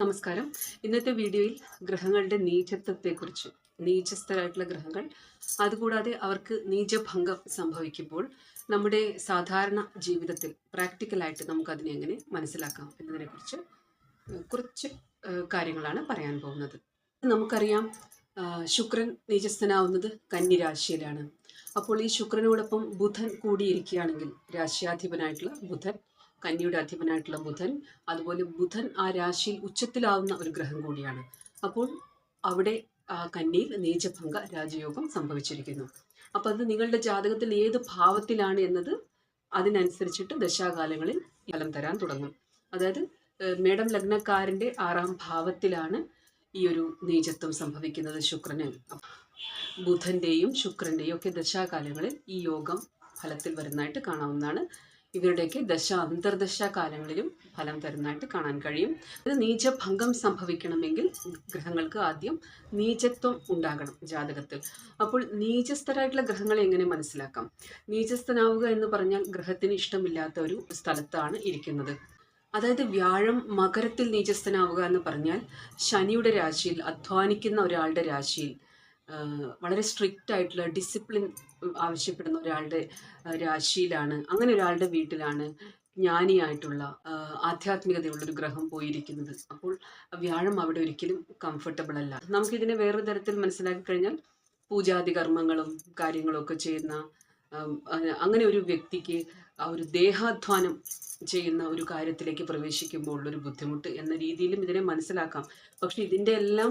നമസ്കാരം. ഇന്നത്തെ വീഡിയോയിൽ ഗ്രഹങ്ങളുടെ നീചത്വത്തെക്കുറിച്ച് നീചസ്ഥരായിട്ടുള്ള ഗ്രഹങ്ങൾ അതുകൂടാതെ അവർക്ക് നീചഭംഗം സംഭവിക്കുമ്പോൾ നമ്മുടെ സാധാരണ ജീവിതത്തിൽ പ്രാക്ടിക്കലായിട്ട് നമുക്ക് അതിനെ എങ്ങനെ മനസ്സിലാക്കാം എന്നതിനെക്കുറിച്ച് കുറച്ച് കാര്യങ്ങളാണ് പറയാൻ പോകുന്നത്. നമുക്കറിയാം ശുക്രൻ നീചസ്ഥനാവുന്നത് കന്നി രാശിയിലാണ് അപ്പോൾ ഈ ശുക്രനോടൊപ്പം ബുധൻ കൂടിയിരിക്കുകയാണെങ്കിൽ രാശ്യാധിപനായിട്ടുള്ള ബുധൻ കന്നിയുടെ അധിപനായിട്ടുള്ള ബുധൻ അതുപോലെ ബുധൻ ആ രാശിയിൽ ഉച്ചത്തിലാവുന്ന ഒരു ഗ്രഹം കൂടിയാണ്. അപ്പോൾ അവിടെ ആ കന്നിയിൽ നീചഭംഗ രാജയോഗം സംഭവിച്ചിരിക്കുന്നു. അപ്പോൾ അത് നിങ്ങളുടെ ജാതകത്തിൽ ഏത് ഭാവത്തിലാണ് എന്നത് അതിനനുസരിച്ചിട്ട് ദശാകാലങ്ങളിൽ ഫലം തരാൻ തുടങ്ങും. അതായത് മേഡം ലഗ്നക്കാരന്റെ ആറാം ഭാവത്തിലാണ് ഈ ഒരു നീചത്വം സംഭവിക്കുന്നത് ശുക്രന്. ബുധന്റെയും ശുക്രന്റെയും ഒക്കെ ദശാകാലങ്ങളിൽ ഈ യോഗം ഫലത്തിൽ വരുന്നതായിട്ട് കാണാവുന്നതാണ്. ഇവരുടെയൊക്കെ ദശ അന്തർദശ കാലങ്ങളിലും ഫലം തരുന്നതായിട്ട് കാണാൻ കഴിയും. ഇത് നീചഭംഗം സംഭവിക്കണമെങ്കിൽ ഗ്രഹങ്ങൾക്ക് ആദ്യം നീചത്വം ഉണ്ടാകണം ജാതകത്തിൽ. അപ്പോൾ നീചസ്ഥരായിട്ടുള്ള ഗ്രഹങ്ങളെ എങ്ങനെ മനസ്സിലാക്കാം? നീചസ്ഥനാവുക എന്ന് പറഞ്ഞാൽ ഗ്രഹത്തിന് ഇഷ്ടമില്ലാത്ത ഒരു സ്ഥലത്താണ് ഇരിക്കുന്നത്. അതായത് വ്യാഴം മകരത്തിൽ നീചസ്ഥനാവുക എന്ന് പറഞ്ഞാൽ ശനിയുടെ രാശിയിൽ അധ്വാനിക്കുന്ന ഒരാളുടെ രാശിയിൽ വളരെ സ്ട്രിക്റ്റ് ആയിട്ടുള്ള ഡിസിപ്ലിൻ ആവശ്യപ്പെടുന്ന ഒരാളുടെ രാശിയിലാണ്. അങ്ങനെ ഒരാളുടെ വീട്ടിലാണ് ജ്ഞാനിയായിട്ടുള്ള ആധ്യാത്മികതയുള്ളൊരു ഗ്രഹം പോയിരിക്കുന്നത്. അപ്പോൾ വ്യാഴം അവിടെ ഒരിക്കലും കംഫർട്ടബിൾ അല്ല. നമുക്കിതിനെ വേറൊരു തരത്തിൽ മനസ്സിലാക്കി കഴിഞ്ഞാൽ പൂജാതി കർമ്മങ്ങളും കാര്യങ്ങളൊക്കെ ചെയ്യുന്ന അങ്ങനെ ഒരു വ്യക്തിക്ക് ആ ഒരു ദേഹാധ്വാനം ചെയ്യുന്ന ഒരു കാര്യത്തിലേക്ക് പ്രവേശിക്കുമ്പോൾ ഉള്ളൊരു ബുദ്ധിമുട്ട് എന്ന രീതിയിലും ഇതിനെ മനസ്സിലാക്കാം. പക്ഷെ ഇതിന്റെ എല്ലാം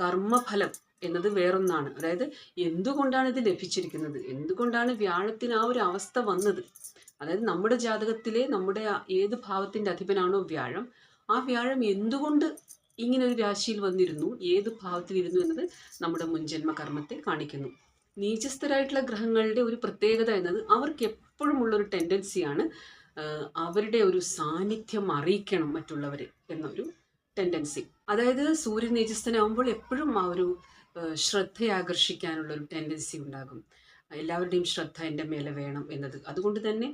കർമ്മഫലം എന്നത് വേറൊന്നാണ്. അതായത് എന്തുകൊണ്ടാണ് ഇത് ലഭിച്ചിരിക്കുന്നത്? എന്തുകൊണ്ടാണ് വ്യാഴത്തിന് ആ ഒരു അവസ്ഥ വന്നത്? അതായത് നമ്മുടെ ജാതകത്തിലെ നമ്മുടെ ഏത് ഭാവത്തിന്റെ അധിപനാണോ വ്യാഴം ആ വ്യാഴം എന്തുകൊണ്ട് ഇങ്ങനെ ഒരു രാശിയിൽ വന്നിരുന്നു? ഏത് ഭാവത്തിലിരുന്നു എന്നത് നമ്മുടെ മുൻജന്മ കർമ്മത്തെ കാണിക്കുന്നു. നീചസ്ഥരായിട്ടുള്ള ഗ്രഹങ്ങളുടെ ഒരു പ്രത്യേകത എന്നത് അവർക്ക് എപ്പോഴും ഉള്ളൊരു ടെൻഡൻസിയാണ് അവരുടെ ഒരു സാന്നിധ്യം അറിയിക്കണം മറ്റുള്ളവരെ എന്നൊരു ടെൻഡൻസി അതായത് സൂര്യൻ നീചസ്ഥനാവുമ്പോൾ എപ്പോഴും ആ ഒരു ഏഹ്, ശ്രദ്ധയെ ഒരു ടെൻഡൻസി ഉണ്ടാകും. എല്ലാവരുടെയും ശ്രദ്ധ എന്റെ മേലെ വേണം എന്നത്. അതുകൊണ്ട് തന്നെ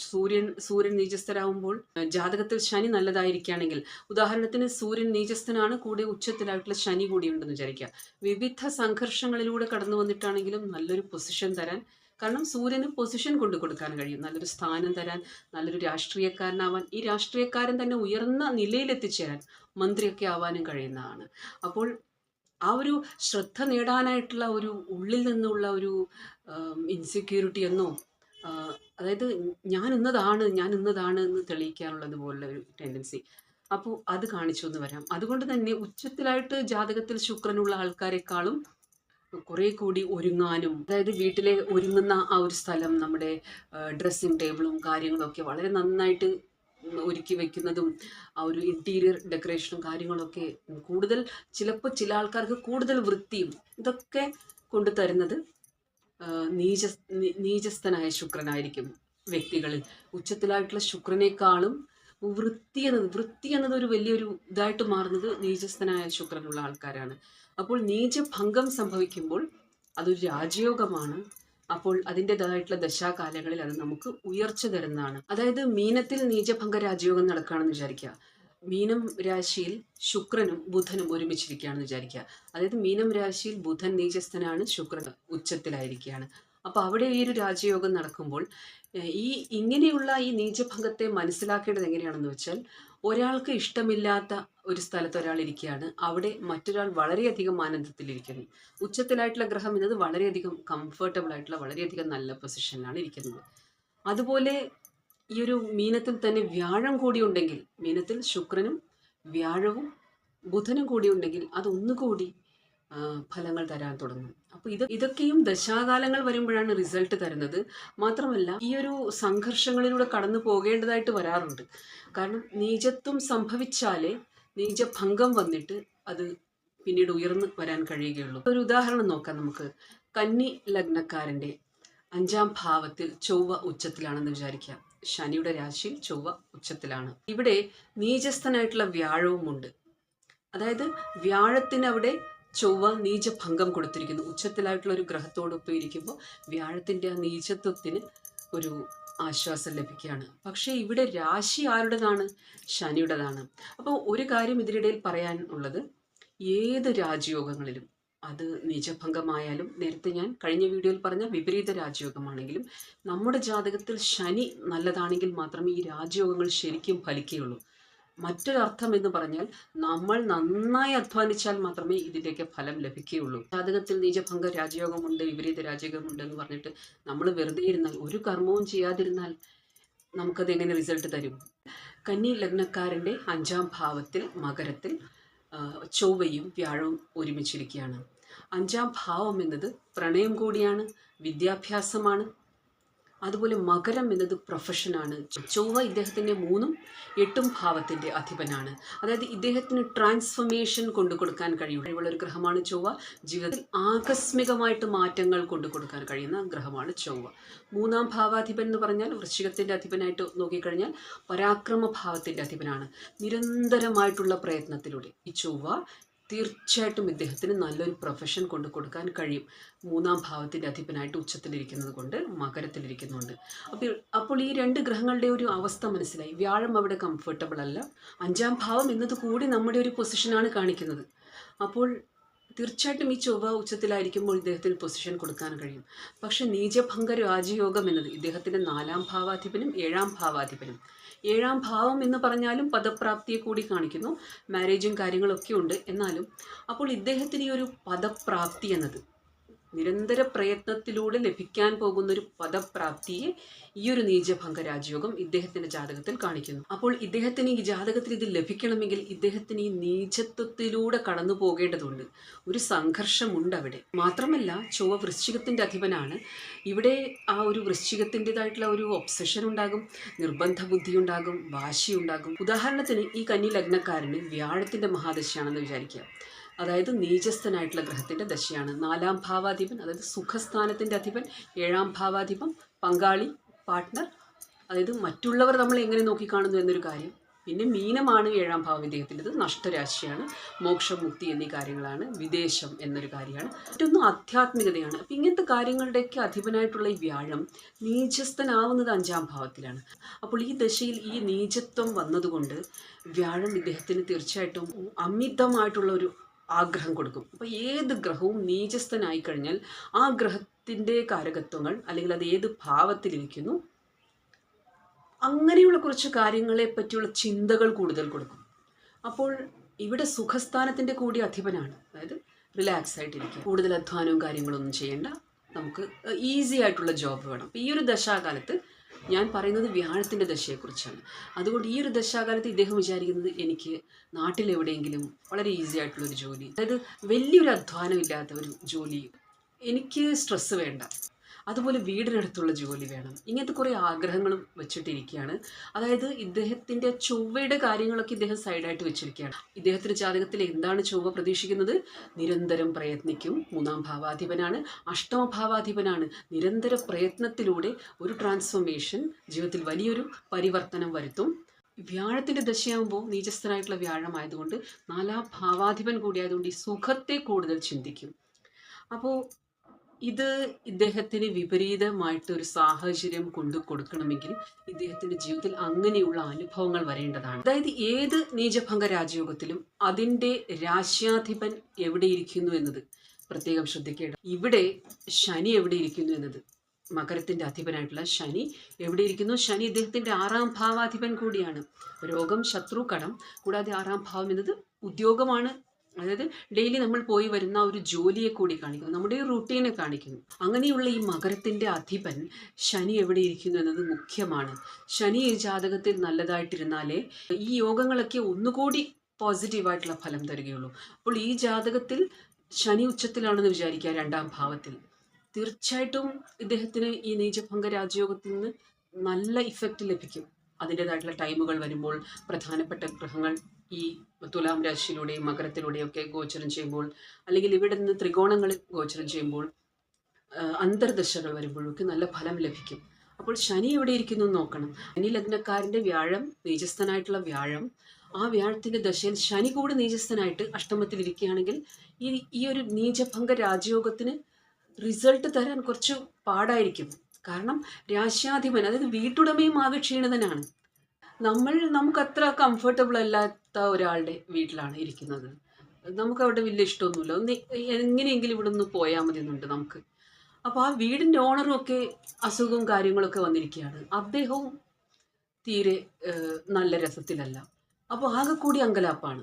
സൂര്യൻ സൂര്യൻ നീചസ്ഥരാകുമ്പോൾ ജാതകത്തിൽ ശനി നല്ലതായിരിക്കുകയാണെങ്കിൽ ഉദാഹരണത്തിന് സൂര്യൻ നീചസ്ഥനാണ് കൂടെ ഉച്ചത്തിലായിട്ടുള്ള ശനി കൂടി ഉണ്ടെന്ന് വിചാരിക്കുക. വിവിധ സംഘർഷങ്ങളിലൂടെ കടന്നു വന്നിട്ടാണെങ്കിലും നല്ലൊരു പൊസിഷൻ തരാൻ കാരണം സൂര്യന് പൊസിഷൻ കൊണ്ടു കൊടുക്കാൻ കഴിയും. നല്ലൊരു സ്ഥാനം തരാൻ നല്ലൊരു രാഷ്ട്രീയക്കാരനാവാൻ ഈ രാഷ്ട്രീയക്കാരൻ തന്നെ ഉയർന്ന നിലയിലെത്തിച്ചേരാൻ മന്ത്രിയൊക്കെ ആവാനും കഴിയുന്നതാണ്. അപ്പോൾ ആ ഒരു ശ്രദ്ധ നേടാനായിട്ടുള്ള ഒരു ഉള്ളിൽ നിന്നുള്ള ഒരു ഇൻസെക്യൂരിറ്റി എന്നോ അതായത് ഞാൻ ഇന്നതാണ് ഞാൻ ഇന്നതാണ് എന്ന് തെളിയിക്കാനുള്ളത് പോലുള്ള ഒരു ടെൻഡൻസി അപ്പോൾ അത് കാണിച്ചു എന്ന് വരാം. അതുകൊണ്ട് തന്നെ ഉച്ചത്തിലായിട്ട് ജാതകത്തിൽ ശുക്രനുള്ള ആൾക്കാരെക്കാളും കുറെ കൂടി ഒരുങ്ങാനും അതായത് വീട്ടിലെ ഒരുങ്ങുന്ന ആ ഒരു സ്ഥലം നമ്മുടെ ഡ്രസ്സിങ് ടേബിളും കാര്യങ്ങളും ഒക്കെ വളരെ നന്നായിട്ട് ഒരുക്കി വെക്കുന്നതും ആ ഒരു ഇന്റീരിയർ ഡെക്കറേഷനും കാര്യങ്ങളൊക്കെ കൂടുതൽ ചിലപ്പോൾ ചില ആൾക്കാർക്ക് കൂടുതൽ വൃത്തിയും ഇതൊക്കെ കൊണ്ടു തരുന്നത് നീച നീചസ്ഥനായ ശുക്രനായിരിക്കും വ്യക്തികളിൽ ഉച്ചത്തിലായിട്ടുള്ള ശുക്രനേക്കാളും വൃത്തി എന്നത് വൃത്തി എന്നത് ഒരു വലിയൊരു ഇതായിട്ട് മാറുന്നത് നീചസ്ഥനായ ശുക്രനുള്ള ആൾക്കാരാണ്. അപ്പോൾ നീചഭംഗം സംഭവിക്കുമ്പോൾ അതൊരു രാജയോഗമാണ്. അപ്പോൾ അതിന്റെതായിട്ടുള്ള ദശാകാലങ്ങളിൽ അത് നമുക്ക് ഉയർച്ച തരുന്നതാണ്. അതായത് മീനത്തിൽ നീചഭംഗ രാജയോഗം നടക്കുകയാണെന്ന് വിചാരിക്കുക. മീനം രാശിയിൽ ശുക്രനും ബുധനും ഒരുമിച്ചിരിക്കുകയാണെന്ന് വിചാരിക്കുക. അതായത് മീനം രാശിയിൽ ബുധൻ നീചസ്ഥനാണ് ശുക്രൻ ഉച്ചത്തിലായിരിക്കുകയാണ്. അപ്പോൾ അവിടെ ഈ ഒരു രാജയോഗം നടക്കുമ്പോൾ ഈ ഇങ്ങനെയുള്ള ഈ നീചഭംഗത്തെ മനസ്സിലാക്കേണ്ടത് എങ്ങനെയാണെന്ന് വെച്ചാൽ ഒരാൾക്ക് ഇഷ്ടമില്ലാത്ത ഒരു സ്ഥലത്ത് ഒരാൾ ഇരിക്കുകയാണ്. അവിടെ മറ്റൊരാൾ വളരെയധികം ആനന്ദത്തിലിരിക്കുന്നു. ഉച്ചത്തിലായിട്ടുള്ള ഗ്രഹം എന്നത് വളരെയധികം കംഫർട്ടബിൾ ആയിട്ടുള്ള വളരെയധികം നല്ല പൊസിഷനിലാണ് ഇരിക്കുന്നത്. അതുപോലെ ഈ ഒരു മീനത്തിൽ തന്നെ വ്യാഴം കൂടി ഉണ്ടെങ്കിൽ മീനത്തിൽ ശുക്രനും വ്യാഴവും ബുധനും കൂടി ഉണ്ടെങ്കിൽ അതൊന്നുകൂടി ഫലങ്ങൾ തരാൻ തുടങ്ങും. അപ്പോൾ ഇത് ഇതൊക്കെയും ദശാകാലങ്ങൾ വരുമ്പോഴാണ് റിസൾട്ട് തരുന്നത്. മാത്രമല്ല ഈ ഒരു സംഘർഷങ്ങളിലൂടെ കടന്നു പോകേണ്ടതായിട്ട് വരാറുണ്ട്. കാരണം നീചത്വം സംഭവിച്ചാലേ നീചഭംഗം വന്നിട്ട് അത് പിന്നീട് ഉയർന്നു വരാൻ കഴിയുകയുള്ളൂ. ഒരു ഉദാഹരണം നോക്കാം നമുക്ക്. കന്നി ലഗ്നക്കാരന്റെ അഞ്ചാം ഭാവത്തിൽ ചൊവ്വ ഉച്ചത്തിലാണെന്ന് വിചാരിക്കാം. ശനിയുടെ രാശിയിൽ ചൊവ്വ ഉച്ചത്തിലാണ്. ഇവിടെ നീചസ്ഥനായിട്ടുള്ള വ്യാഴവുമുണ്ട്. അതായത് വ്യാഴത്തിന് അവിടെ ചൊവ്വ നീചഭംഗം കൊടുത്തിരിക്കുന്നു. ഉച്ചത്തിലായിട്ടുള്ള ഒരു ഗ്രഹത്തോടൊപ്പം ഇരിക്കുമ്പോൾ വ്യാഴത്തിന്റെ ആ നീചത്വത്തിന് ഒരു ആശ്വാസം ലഭിക്കുകയാണ്. പക്ഷേ ഇവിടെ രാശി ആരുടേതാണ്? ശനിയുടേതാണ്. അപ്പോൾ ഒരു കാര്യം ഇതിനിടയിൽ പറയാൻ ഉള്ളത്. ഏത് രാജയോഗങ്ങളിലും അത് നിജഭംഗമായാലും നേരത്തെ ഞാൻ കഴിഞ്ഞ വീഡിയോയിൽ പറഞ്ഞ വിപരീത രാജയോഗമാണെങ്കിലും നമ്മുടെ ജാതകത്തിൽ ശനി നല്ലതാണെങ്കിൽ മാത്രമേ ഈ രാജയോഗങ്ങൾ ശരിക്കും ഫലിക്കുകയുള്ളൂ. മറ്റൊരർത്ഥം എന്ന് പറഞ്ഞാൽ നമ്മൾ നന്നായി അധ്വാനിച്ചാൽ മാത്രമേ ഇതിന്റെയൊക്കെ ഫലം ലഭിക്കുകയുള്ളൂ. ജാതകത്തിൽ നീചഭംഗ രാജയോഗമുണ്ട് വിപരീത രാജയോഗമുണ്ട് എന്ന് പറഞ്ഞിട്ട് നമ്മൾ വെറുതെ ഇരുന്നാൽ ഒരു കർമ്മവും ചെയ്യാതിരുന്നാൽ നമുക്കത് എങ്ങനെ റിസൾട്ട് തരും? കന്നി ലഗ്നക്കാരന്റെ അഞ്ചാം ഭാവത്തിൽ മകരത്തിൽ ചൊവ്വയും വ്യാഴവും ഒരുമിച്ചിരിക്കുകയാണ്. അഞ്ചാം ഭാവം എന്നത് പ്രണയം കൂടിയാണ് വിദ്യാഭ്യാസമാണ് അതുപോലെ മകരം എന്നത് പ്രൊഫഷനാണ് ചൊവ്വ ഇദ്ദേഹത്തിന്റെ മൂന്നും എട്ടും ഭാവത്തിന്റെ അധിപനാണ്. അതായത് ഇദ്ദേഹത്തിന് ട്രാൻസ്ഫർമേഷൻ കൊണ്ടു കൊടുക്കാൻ കഴിയും. കഴിവുള്ള ഒരു ഗ്രഹമാണ് ചൊവ്വ. ജീവിതത്തിൽ ആകസ്മികമായിട്ട് മാറ്റങ്ങൾ കൊണ്ടു കൊടുക്കാൻ കഴിയുന്ന ഗ്രഹമാണ് ചൊവ്വ. മൂന്നാം ഭാവാധിപൻ എന്ന് പറഞ്ഞാൽ വൃശ്ചികത്തിന്റെ അധിപനായിട്ട് നോക്കിക്കഴിഞ്ഞാൽ പരാക്രമ ഭാവത്തിന്റെ അധിപനാണ്. നിരന്തരമായിട്ടുള്ള പ്രയത്നത്തിലൂടെ ഈ ചൊവ്വ തീർച്ചയായിട്ടും ഇദ്ദേഹത്തിന് നല്ലൊരു പ്രൊഫഷൻ കൊണ്ടു കൊടുക്കാൻ കഴിയും. മൂന്നാം ഭാവത്തിന്റെ അധിപനായിട്ട് ഉച്ചത്തിലിരിക്കുന്നത് കൊണ്ട് മകരത്തിലിരിക്കുന്നുണ്ട്. അപ്പോൾ അപ്പോൾ ഈ രണ്ട് ഗ്രഹങ്ങളുടെ ഒരു അവസ്ഥ മനസ്സിലായി. വ്യാഴം അവിടെ കംഫർട്ടബിൾ അല്ല. അഞ്ചാം ഭാവം എന്നത് കൂടി നമ്മുടെ ഒരു പൊസിഷനാണ് കാണിക്കുന്നത്. അപ്പോൾ തീർച്ചയായിട്ടും ഈ ചൊവ്വ ഉച്ചത്തിലായിരിക്കുമ്പോൾ ഇദ്ദേഹത്തിന് പൊസിഷൻ കൊടുക്കാൻ കഴിയും. പക്ഷേ നീചഭംഗ രാജയോഗം എന്നത് ഇദ്ദേഹത്തിന്റെ നാലാം ഭാവാധിപനും ഏഴാം ഭാവാധിപനും. ഏഴാം ഭാവം എന്ന് പറഞ്ഞാലും പദപ്രാപ്തിയെ കൂടി കാണിക്കുന്നു. മാരേജും കാര്യങ്ങളൊക്കെ ഉണ്ട് എന്നാലും അപ്പോൾ ഇദ്ദേഹത്തിന് ഈ ഒരു പദപ്രാപ്തി എന്നത് നിരന്തര പ്രയത്നത്തിലൂടെ ലഭിക്കാൻ പോകുന്ന ഒരു പദപ്രാപ്തിയെ ഈ ഒരു നീചഭംഗ രാജയോഗം ഇദ്ദേഹത്തിന്റെ ജാതകത്തിൽ കാണിക്കുന്നു. അപ്പോൾ ഇദ്ദേഹത്തിന് ഈ ജാതകത്തിൽ ഇത് ലഭിക്കണമെങ്കിൽ ഇദ്ദേഹത്തിന് ഈ നീചത്വത്തിലൂടെ കടന്നു പോകേണ്ടതുണ്ട്. ഒരു സംഘർഷമുണ്ട് അവിടെ. മാത്രമല്ല ചൊവ്വ വൃശ്ചികത്തിന്റെ അധിപനാണ്. ഇവിടെ ആ ഒരു വൃശ്ചികത്തിന്റെതായിട്ടുള്ള ഒരു ഒബ്സഷൻ ഉണ്ടാകും നിർബന്ധ ബുദ്ധി ഉണ്ടാകും വാശി ഉണ്ടാകും. ഉദാഹരണത്തിന് ഈ കന്നി ലഗ്നക്കാരന് വ്യാഴത്തിന്റെ മഹാദശയാണെന്ന് വിചാരിക്കുക. അതായത് നീചസ്ഥനായിട്ടുള്ള ഗ്രഹത്തിന്റെ ദശയാണ്. നാലാം ഭാവാധിപൻ അതായത് സുഖസ്ഥാനത്തിന്റെ അധിപൻ. ഏഴാം ഭാവാധിപം പങ്കാളി പാർട്ട്ണർ അതായത് മറ്റുള്ളവർ നമ്മൾ എങ്ങനെ നോക്കിക്കാണുന്നു എന്നൊരു കാര്യം. പിന്നെ മീനമാണ് ഏഴാം ഭാവം ഇദ്ദേഹത്തിന്റെത് നഷ്ടരാശിയാണ്. മോക്ഷമുക്തി എന്നീ കാര്യങ്ങളാണ്. വിദേശം എന്നൊരു കാര്യമാണ്. മറ്റൊന്ന് ആധ്യാത്മികതയാണ്. അപ്പം ഇങ്ങനത്തെ കാര്യങ്ങളുടെയൊക്കെ അധിപനായിട്ടുള്ള ഈ വ്യാഴം നീചസ്ഥനാവുന്നത് അഞ്ചാം ഭാവത്തിലാണ്. അപ്പോൾ ഈ ദശയിൽ ഈ നീചത്വം വന്നതുകൊണ്ട് വ്യാഴം ഇദ്ദേഹത്തിന് തീർച്ചയായിട്ടും അമിതമായിട്ടുള്ള ഒരു ആഗ്രഹം കൊടുക്കും. അപ്പോൾ ഏത് ഗ്രഹവും നീചസ്ഥനായി കഴിഞ്ഞാൽ ആ ഗ്രഹത്തിന്റെ കാരകത്വങ്ങൾ അല്ലെങ്കിൽ അത് ഏത് ഭാവത്തിലിരിക്കുന്നു അങ്ങനെയുള്ള കുറച്ച് കാര്യങ്ങളെ പറ്റിയുള്ള ചിന്തകൾ കൂടുതൽ കൊടുക്കും. അപ്പോൾ ഇവിടെ സുഖസ്ഥാനത്തിന്റെ കൂടി അധിപനാണ്. അതായത് റിലാക്സ് ആയിട്ടിരിക്കും. കൂടുതൽ അധ്വാനവും കാര്യങ്ങളൊന്നും ചെയ്യേണ്ട. നമുക്ക് ഈസി ആയിട്ടുള്ള ജോബ് വേണം. ഈ ഒരു ദശാകാലത്ത് ഞാൻ പറയുന്നത് വ്യാഴത്തിന്റെ ദശയെക്കുറിച്ചാണ്. അതുകൊണ്ട് ഈ ഒരു ദശാകാലത്ത് ഇദ്ദേഹം വിചാരിക്കുന്നത് എനിക്ക് നാട്ടിലെവിടെയെങ്കിലും വളരെ ഈസി ആയിട്ടുള്ളൊരു ജോലി അതായത് വലിയൊരു അധ്വാനം ഇല്ലാത്ത ഒരു ജോലി. എനിക്ക് സ്ട്രെസ്സ് വേണ്ട. അതുപോലെ വീടിനടുത്തുള്ള ജോലി വേണം. ഇങ്ങനത്തെ കുറേ ആഗ്രഹങ്ങളും വെച്ചിട്ടിരിക്കുകയാണ് അതായത് ഇദ്ദേഹത്തിന്റെ ചൊവ്വയുടെ കാര്യങ്ങളൊക്കെ ഇദ്ദേഹം സൈഡായിട്ട് വെച്ചിരിക്കുകയാണ് ഇദ്ദേഹത്തിന്റെ ജാതകത്തിൽ എന്താണ് ചൊവ്വ പ്രതീക്ഷിക്കുന്നത്? നിരന്തരം പ്രയത്നിക്കും. മൂന്നാം ഭാവാധിപനാണ്. അഷ്ടമ ഭാവാധിപനാണ്. നിരന്തര പ്രയത്നത്തിലൂടെ ഒരു ട്രാൻസ്ഫോർമേഷൻ ജീവിതത്തിൽ വലിയൊരു പരിവർത്തനം വരുത്തും. വ്യാഴത്തിന്റെ ദശയാകുമ്പോൾ നീചസ്ഥനായിട്ടുള്ള വ്യാഴമായതുകൊണ്ട് നാലാം ഭാവാധിപൻ കൂടിയായതുകൊണ്ട് ഈ സുഖത്തെ കൂടുതൽ ചിന്തിക്കും. അപ്പോൾ ഇത് ഇദ്ദേഹത്തിന് വിപരീതമായിട്ട് ഒരു സാഹചര്യം കൊണ്ടു കൊടുക്കണമെങ്കിൽ ഇദ്ദേഹത്തിന്റെ ജീവിതത്തിൽ അങ്ങനെയുള്ള അനുഭവങ്ങൾ വരേണ്ടതാണ്. അതായത് ഏത് നീചഭംഗ രാജയോഗത്തിലും അതിന്റെ രാശ്യാധിപൻ എവിടെയിരിക്കുന്നു എന്നത് പ്രത്യേകം ശ്രദ്ധിക്കേണ്ട ഇവിടെ ശനി എവിടെ ഇരിക്കുന്നു എന്നത് മകരത്തിന്റെ അധിപനായിട്ടുള്ള ശനി എവിടെ ഇരിക്കുന്നു ശനി ഇദ്ദേഹത്തിന്റെ ആറാം ഭാവാധിപൻ കൂടിയാണ്. രോഗം ശത്രു കടം കൂടാതെ ആറാം ഭാവം എന്നത് ഉദ്യോഗമാണ്. അതായത് ഡെയിലി നമ്മൾ പോയി വരുന്ന ഒരു ജോലിയെ കൂടി കാണിക്കുന്നു നമ്മുടെ റൂട്ടീനെ കാണിക്കുന്നു. അങ്ങനെയുള്ള ഈ മകരത്തിന്റെ അധിപൻ ശനി എവിടെ ഇരിക്കുന്നു എന്നത് മുഖ്യമാണ്. ശനി ഈ ജാതകത്തിൽ നല്ലതായിട്ടിരുന്നാലേ ഈ യോഗങ്ങളൊക്കെ ഒന്നുകൂടി പോസിറ്റീവായിട്ടുള്ള ഫലം തരികയുള്ളൂ. അപ്പോൾ ഈ ജാതകത്തിൽ ശനി ഉച്ചത്തിലാണെന്ന് വിചാരിക്കുക രണ്ടാം ഭാവത്തിൽ. തീർച്ചയായിട്ടും ഇദ്ദേഹത്തിന് ഈ നീചഭംഗ രാജയോഗത്തിൽ നിന്ന് നല്ല ഇഫക്റ്റ് ലഭിക്കും. അതിന്റെതായിട്ടുള്ള ടൈമുകൾ വരുമ്പോൾ പ്രധാനപ്പെട്ട ഗ്രഹങ്ങൾ ഈ തുലാം രാശിയിലൂടെയും മകരത്തിലൂടെയും ഒക്കെ ഗോചരം ചെയ്യുമ്പോൾ അല്ലെങ്കിൽ ഇവിടെ നിന്ന് ത്രികോണങ്ങളിൽ ഗോചരം ചെയ്യുമ്പോൾ അന്തർദശകൾ വരുമ്പോഴൊക്കെ നല്ല ഫലം ലഭിക്കും. അപ്പോൾ ശനി എവിടെ ഇരിക്കുന്നു നോക്കണം. ശനി ലഗ്നക്കാരന്റെ വ്യാഴം നീചസ്ഥനായിട്ടുള്ള വ്യാഴം. ആ വ്യാഴത്തിന്റെ ദശയിൽ ശനി കൂടി നീചസ്ഥനായിട്ട് അഷ്ടമത്തിൽ ഇരിക്കുകയാണെങ്കിൽ ഈ ഈ ഒരു നീചഭംഗ രാജയോഗത്തിന് റിസൾട്ട് തരാൻ കുറച്ച് പാടായിരിക്കും. കാരണം രാശ്യാധിപൻ അതായത് വീട്ടുടമയും ആകെ ക്ഷീണിതനാണ് നമ്മൾ നമുക്ക് അത്ര കംഫർട്ടബിൾ അല്ലാത്ത ഒരാളുടെ വീട്ടിലാണ് ഇരിക്കുന്നത്. നമുക്ക് അവിടെ വലിയ ഇഷ്ടമൊന്നുമില്ല. ഒന്ന് എങ്ങനെയെങ്കിലും ഇവിടെ നിന്ന് പോയാൽ മതി എന്നുണ്ട് നമുക്ക്. അപ്പോൾ ആ വീടിന്റെ ഓണറും ഒക്കെ അസുഖവും കാര്യങ്ങളൊക്കെ വന്നിരിക്കുകയാണ്. അദ്ദേഹവും തീരെ നല്ല രസത്തിലല്ല. അപ്പോൾ ആകെ കൂടി അങ്കലാപ്പാണ്.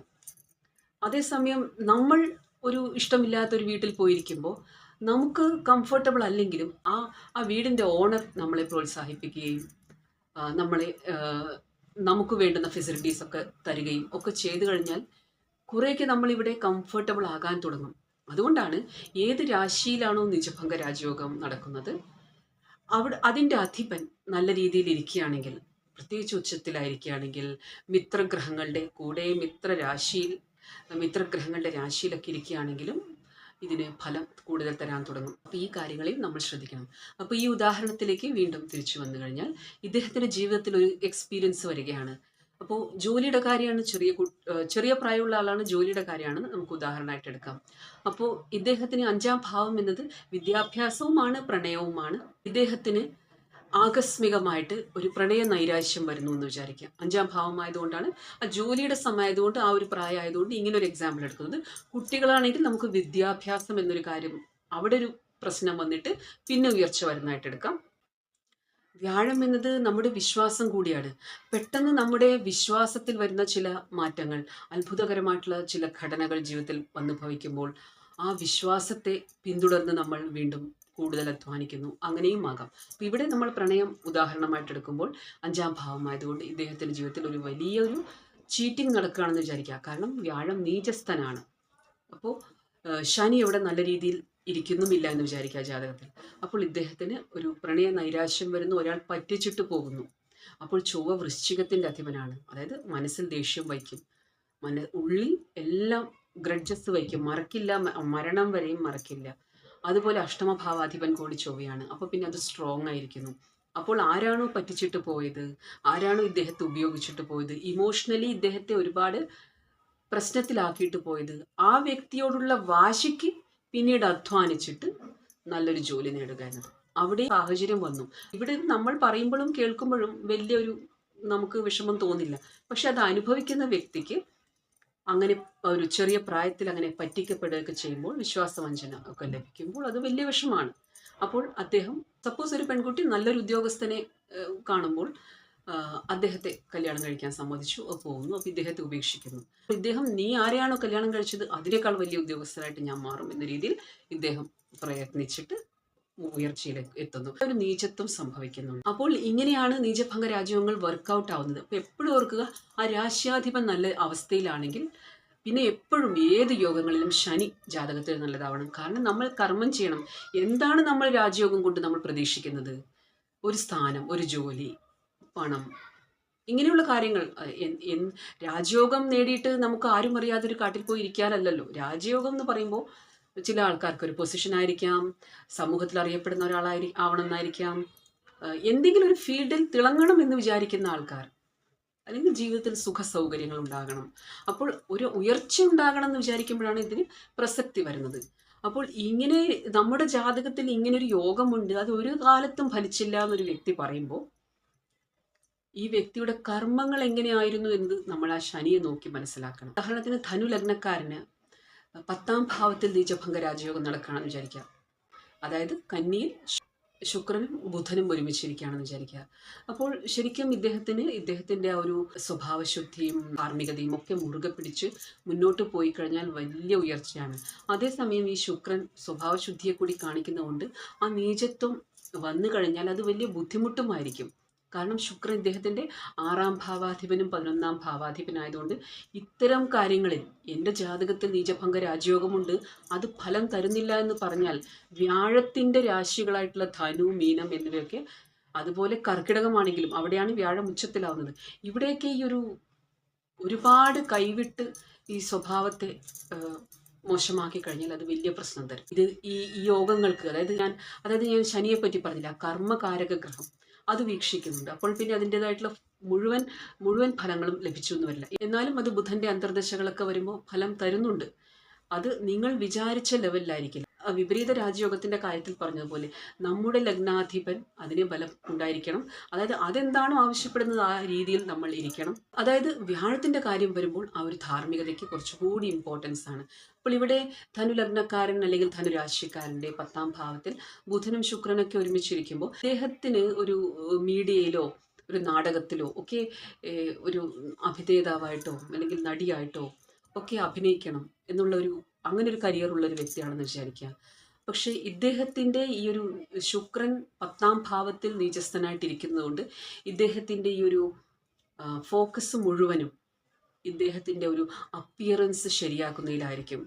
അതേസമയം നമ്മൾ ഒരു ഇഷ്ടമില്ലാത്ത ഒരു വീട്ടിൽ പോയിരിക്കുമ്പോൾ നമുക്ക് കംഫർട്ടബിൾ അല്ലെങ്കിലും ആ ആ വീടിന്റെ ഓണർ നമ്മളെ പ്രോത്സാഹിപ്പിക്കുകയും നമ്മളെ നമുക്ക് വേണ്ടുന്ന ഫെസിലിറ്റീസ് ഒക്കെ തരികയും ഒക്കെ ചെയ്തു കഴിഞ്ഞാൽ കുറേയൊക്കെ നമ്മളിവിടെ കംഫർട്ടബിൾ ആകാൻ തുടങ്ങും. അതുകൊണ്ടാണ് ഏത് രാശിയിലാണോ നിജഭംഗ രാജയോഗം നടക്കുന്നത് അവിടെ അതിന്റെ അധിപൻ നല്ല രീതിയിൽ ഇരിക്കുകയാണെങ്കിൽ പ്രത്യേകിച്ച് ഉച്ചത്തിലായിരിക്കുകയാണെങ്കിൽ മിത്രഗ്രഹങ്ങളുടെ കൂടെ മിത്രരാശിയിൽ മിത്രഗ്രഹങ്ങളുടെ രാശിയിലൊക്കെ ഇരിക്കുകയാണെങ്കിലും ഇതിന് ഫലം കൂടുതൽ തരാൻ തുടങ്ങും. അപ്പോൾ ഈ കാര്യങ്ങളിൽ നമ്മൾ ശ്രദ്ധിക്കണം. അപ്പോൾ ഈ ഉദാഹരണത്തിലേക്ക് വീണ്ടും തിരിച്ചു വന്നു കഴിഞ്ഞാൽ ഇദ്ദേഹത്തിന്റെ ജീവിതത്തിൽ ഒരു എക്സ്പീരിയൻസ് വരികയാണ്. അപ്പോൾ ജോലിയുടെ കാര്യമാണ് ചെറിയ ചെറിയ പ്രായമുള്ള ആളാണ് ജോലിയുടെ കാര്യമാണ് നമുക്ക് ഉദാഹരണമായിട്ട് എടുക്കാം. അപ്പോൾ ഇദ്ദേഹത്തിന് അഞ്ചാം ഭാവം എന്നത് വിദ്യാഭ്യാസവുമാണ് പ്രണയവുമാണ്. ഇദ്ദേഹത്തിന് ആകസ്മികമായിട്ട് ഒരു പ്രണയ നൈരാശ്യം വരുന്നു എന്ന് വിചാരിക്കാം അഞ്ചാം ഭാവമായതുകൊണ്ടാണ്. ആ ജോലിയുടെ സമയമായതുകൊണ്ട് ആ ഒരു പ്രായമായതുകൊണ്ട് ഇങ്ങനെ ഒരു എക്സാമ്പിൾ എടുക്കുന്നത്. കുട്ടികളാണെങ്കിൽ നമുക്ക് വിദ്യാഭ്യാസം എന്നൊരു കാര്യം അവിടെ ഒരു പ്രശ്നം വന്നിട്ട് പിന്നെ ഉയർച്ച വരുന്നതായിട്ട് എടുക്കാം. വ്യാഴം എന്നത് നമ്മുടെ വിശ്വാസം കൂടിയാണ്. പെട്ടെന്ന് നമ്മുടെ വിശ്വാസത്തിൽ വരുന്ന ചില മാറ്റങ്ങൾ അത്ഭുതകരമായിട്ടുള്ള ചില ഘടനകൾ ജീവിതത്തിൽ വന്നു ഭവിക്കുമ്പോൾ ആ വിശ്വാസത്തെ പിന്തുടർന്ന് നമ്മൾ വീണ്ടും കൂടുതൽ അധ്വാനിക്കുന്നു. അങ്ങനെയും ആകാം. അപ്പം ഇവിടെ നമ്മൾ പ്രണയം ഉദാഹരണമായിട്ട് എടുക്കുമ്പോൾ അഞ്ചാം ഭാവമായതുകൊണ്ട് ഇദ്ദേഹത്തിന്റെ ജീവിതത്തിൽ ഒരു വലിയൊരു ചീറ്റിംഗ് നടക്കുകയാണെന്ന് വിചാരിക്കുക. കാരണം വ്യാഴം നീചസ്ഥനാണ്. അപ്പോൾ ശനി ഇവിടെ നല്ല രീതിയിൽ ഇരിക്കുന്നുമില്ല എന്ന് വിചാരിക്കുക ജാതകത്തിൽ. അപ്പോൾ ഇദ്ദേഹത്തിന് ഒരു പ്രണയ നൈരാശ്യം വരുന്നു. ഒരാൾ പറ്റിച്ചിട്ട് പോകുന്നു. അപ്പോൾ ചൊവ്വ വൃശ്ചികത്തിന്റെ അധിപനാണ്. അതായത് മനസ്സിൽ ദേഷ്യം വയ്ക്കും മന ഉള്ളിൽ എല്ലാം ഗ്രഡ്ജസ് വയ്ക്കും മറക്കില്ല മരണം വരെയും മറക്കില്ല. അതുപോലെ അഷ്ടമഭാവാധിപൻ കൂടി ചൊവ്വയാണ് അപ്പോൾ പിന്നെ അത് സ്ട്രോങ് ആയിരിക്കുന്നു. അപ്പോൾ ആരാണോ പറ്റിച്ചിട്ട് പോയത്? ആരാണോ ഇദ്ദേഹത്തെ ഉപയോഗിച്ചിട്ട് പോയത്? ഇമോഷണലി ഇദ്ദേഹത്തെ ഒരുപാട് പ്രശ്നത്തിലാക്കിയിട്ട് പോയത്? ആ വ്യക്തിയോടുള്ള വാശിക്ക് പിന്നീട് അധ്വാനിച്ചിട്ട് നല്ലൊരു ജോലി നേടുക എന്നത്. അവിടെ സാഹചര്യം വന്നു. ഇവിടെ നമ്മൾ പറയുമ്പോഴും കേൾക്കുമ്പോഴും വലിയൊരു നമുക്ക് വിഷമം തോന്നില്ല. പക്ഷെ അത് അനുഭവിക്കുന്ന വ്യക്തിക്ക് അങ്ങനെ ഒരു ചെറിയ പ്രായത്തിൽ അങ്ങനെ പറ്റിക്കപ്പെടുകയൊക്കെ ചെയ്യുമ്പോൾ വിശ്വാസവഞ്ചന ഒക്കെ ലഭിക്കുമ്പോൾ അത് വലിയ വിഷമാണ്. അപ്പോൾ അദ്ദേഹം സപ്പോസ് ഒരു പെൺകുട്ടി നല്ലൊരു ഉദ്യോഗസ്ഥനെ കാണുമ്പോൾ അദ്ദേഹത്തെ കല്യാണം കഴിക്കാൻ സമ്മതിച്ചു പോകുന്നു അപ്പോൾ ഇദ്ദേഹത്തെ ഉപേക്ഷിക്കുന്നു. ഇദ്ദേഹം നീ ആരെയാണോ കല്യാണം കഴിച്ചത്? അതിനേക്കാൾ വലിയ ഉദ്യോഗസ്ഥരായിട്ട് ഞാൻ മാറും എന്ന രീതിയിൽ ഇദ്ദേഹം പ്രയത്നിച്ചിട്ട് ഉയർച്ചയിലേക്ക് എത്തുന്നു. ഒരു നീചത്വം സംഭവിക്കുന്നുണ്ട്. അപ്പോൾ ഇങ്ങനെയാണ് നീചഭംഗ രാജ്യങ്ങൾ വർക്കൗട്ട് ആവുന്നത്. അപ്പോൾ എപ്പോഴും ഓർക്കുക ആ രാശ്യാധിപൻ നല്ല അവസ്ഥയിലാണെങ്കിൽ പിന്നെ എപ്പോഴും ഏത് യോഗങ്ങളിലും ശനി ജാതകത്തിൽ നല്ലതാവണം. കാരണം നമ്മൾ കർമ്മം ചെയ്യണം. എന്താണ് നമ്മൾ രാജയോഗം കൊണ്ട് നമ്മൾ പ്രതീക്ഷിക്കുന്നത്? ഒരു സ്ഥാനം ഒരു ജോലി പണം. ഇങ്ങനെയുള്ള കാര്യങ്ങൾ രാജയോഗം നേടിയിട്ട് നമുക്ക് ആരും അറിയാതെ ഒരു കാട്ടിൽ പോയി ഇരിക്കാനല്ലല്ലോ. രാജയോഗം എന്ന് പറയുമ്പോൾ ചില ആൾക്കാർക്ക് ഒരു പൊസിഷൻ ആയിരിക്കാം സമൂഹത്തിൽ അറിയപ്പെടുന്ന ഒരാളായി ആവണമെന്നായിരിക്കാം. എന്തെങ്കിലും ഒരു ഫീൽഡിൽ തിളങ്ങണം എന്ന് വിചാരിക്കുന്ന ആൾക്കാർ അല്ലെങ്കിൽ ജീവിതത്തിൽ സുഖ സൗകര്യങ്ങൾ ഉണ്ടാകണം. അപ്പോൾ ഒരു ഉയർച്ച ഉണ്ടാകണം എന്ന് വിചാരിക്കുമ്പോഴാണ് ഇതിന് പ്രസക്തി വരുന്നത്. അപ്പോൾ ഇങ്ങനെ നമ്മുടെ ജാതകത്തിൽ ഇങ്ങനെ ഒരു യോഗമുണ്ട് അത് ഒരു കാലത്തും ഫലിച്ചില്ല എന്നൊരു വ്യക്തി പറയുമ്പോൾ ഈ വ്യക്തിയുടെ കർമ്മങ്ങൾ എങ്ങനെയായിരുന്നു എന്ന് നമ്മൾ ആ ശനിയെ നോക്കി മനസ്സിലാക്കണം. ഉദാഹരണത്തിന് ധനു ലഗ്നക്കാരന് പത്താം ഭാവത്തിൽ നീചഭംഗ രാജയോഗം നടക്കുകയാണെന്ന് വിചാരിക്കുക. അതായത് കന്നിയിൽ ശുക്രനും ബുധനും ഒരുമിച്ചിരിക്കുകയാണെന്ന് വിചാരിക്കുക. അപ്പോൾ ശരിക്കും ഇദ്ദേഹത്തിന് ഇദ്ദേഹത്തിന്റെ ആ ഒരു സ്വഭാവശുദ്ധിയും ധാർമ്മികതയും ഒക്കെ മുറുകെ പിടിച്ച് മുന്നോട്ട് പോയി കഴിഞ്ഞാൽ വലിയ ഉയർച്ചയാണ്. അതേസമയം ഈ ശുക്രൻ സ്വഭാവശുദ്ധിയെ കൂടി കാണിക്കുന്നതുകൊണ്ട് ആ നീചത്വം വന്നു കഴിഞ്ഞാൽ അത് വലിയ ബുദ്ധിമുട്ടുമായിരിക്കും. കാരണം ശുക്രൻ ഇദ്ദേഹത്തിന്റെ ആറാം ഭാവാധിപനും പതിനൊന്നാം ഭാവാധിപനായതുകൊണ്ട് ഇത്തരം കാര്യങ്ങളിൽ എന്റെ ജാതകത്തിൽ നീചഭംഗ രാജയോഗമുണ്ട്. അത് ഫലം തരുന്നില്ല എന്ന് പറഞ്ഞാൽ വ്യാഴത്തിന്റെ രാശികളായിട്ടുള്ള ധനു മീനം എന്നിവയൊക്കെ അതുപോലെ കർക്കിടകമാണെങ്കിലും അവിടെയാണ് വ്യാഴം ഉച്ചത്തിലാവുന്നത്. ഇവിടെയൊക്കെ ഈ ഒരു ഒരുപാട് കൈവിട്ട് ഈ സ്വഭാവത്തെ മോശമാക്കി കഴിഞ്ഞാൽ അത് വലിയ പ്രശ്നം തരും. ഇത് ഈ യോഗങ്ങൾക്ക് അതായത് ഞാൻ അതായത് ഞാൻ ശനിയെ പറ്റി പറഞ്ഞില്ല. കർമ്മകാരക ഗ്രഹം അത് വീക്ഷിക്കുന്നുണ്ട്. അപ്പോൾ പിന്നെ അതിന്റെതായിട്ടുള്ള മുഴുവൻ മുഴുവൻ ഫലങ്ങളും ലഭിച്ചു എന്ന് വരില്ല. എന്നാലും അത് ബുധന്റെ അന്തർദശകളൊക്കെ വരുമ്പോൾ ഫലം തരുന്നുണ്ട്. അത് നിങ്ങൾ വിചാരിച്ച ലെവലിലായിരിക്കില്ല വിപരീത രാജയോഗത്തിന്റെ കാര്യത്തിൽ പറഞ്ഞതുപോലെ നമ്മുടെ ലഗ്നാധിപൻ അതിന് ബലം ഉണ്ടായിരിക്കണം. അതായത് അതെന്താണോ ആവശ്യപ്പെടുന്നത് ആ രീതിയിൽ നമ്മൾ ഇരിക്കണം. അതായത് വ്യാഴത്തിന്റെ കാര്യം വരുമ്പോൾ ആ ഒരു ധാർമ്മികതയ്ക്ക് കുറച്ചുകൂടി ഇമ്പോർട്ടൻസ് ആണ്. അപ്പോൾ ഇവിടെ ധനു ലഗ്നക്കാരൻ അല്ലെങ്കിൽ ധനുരാശിക്കാരന്റെ പത്താം ഭാവത്തിൽ ബുധനും ശുക്രനൊക്കെ ഒരുമിച്ചിരിക്കുമ്പോൾ അദ്ദേഹത്തിന് ഒരു മീഡിയയിലോ ഒരു നാടകത്തിലോ ഒക്കെ ഒരു അഭിനേതാവായിട്ടോ അല്ലെങ്കിൽ നടിയായിട്ടോ ഒക്കെ അഭിനയിക്കണം എന്നുള്ള ഒരു അങ്ങനെ ഒരു കരിയർ ഉള്ള ഒരു വ്യക്തിയാണെന്ന് വിചാരിക്കുക. പക്ഷേ ഇദ്ദേഹത്തിന്റെ ഈ ഒരു ശുക്രൻ പത്താം ഭാവത്തിൽ നീചസ്ഥനായിട്ടിരിക്കുന്നതുകൊണ്ട് ഇദ്ദേഹത്തിന്റെ ഈ ഒരു ഫോക്കസ് മുഴുവനും ഇദ്ദേഹത്തിന്റെ ഒരു അപ്പിയറൻസ് ശരിയാക്കുന്നതിലായിരിക്കും.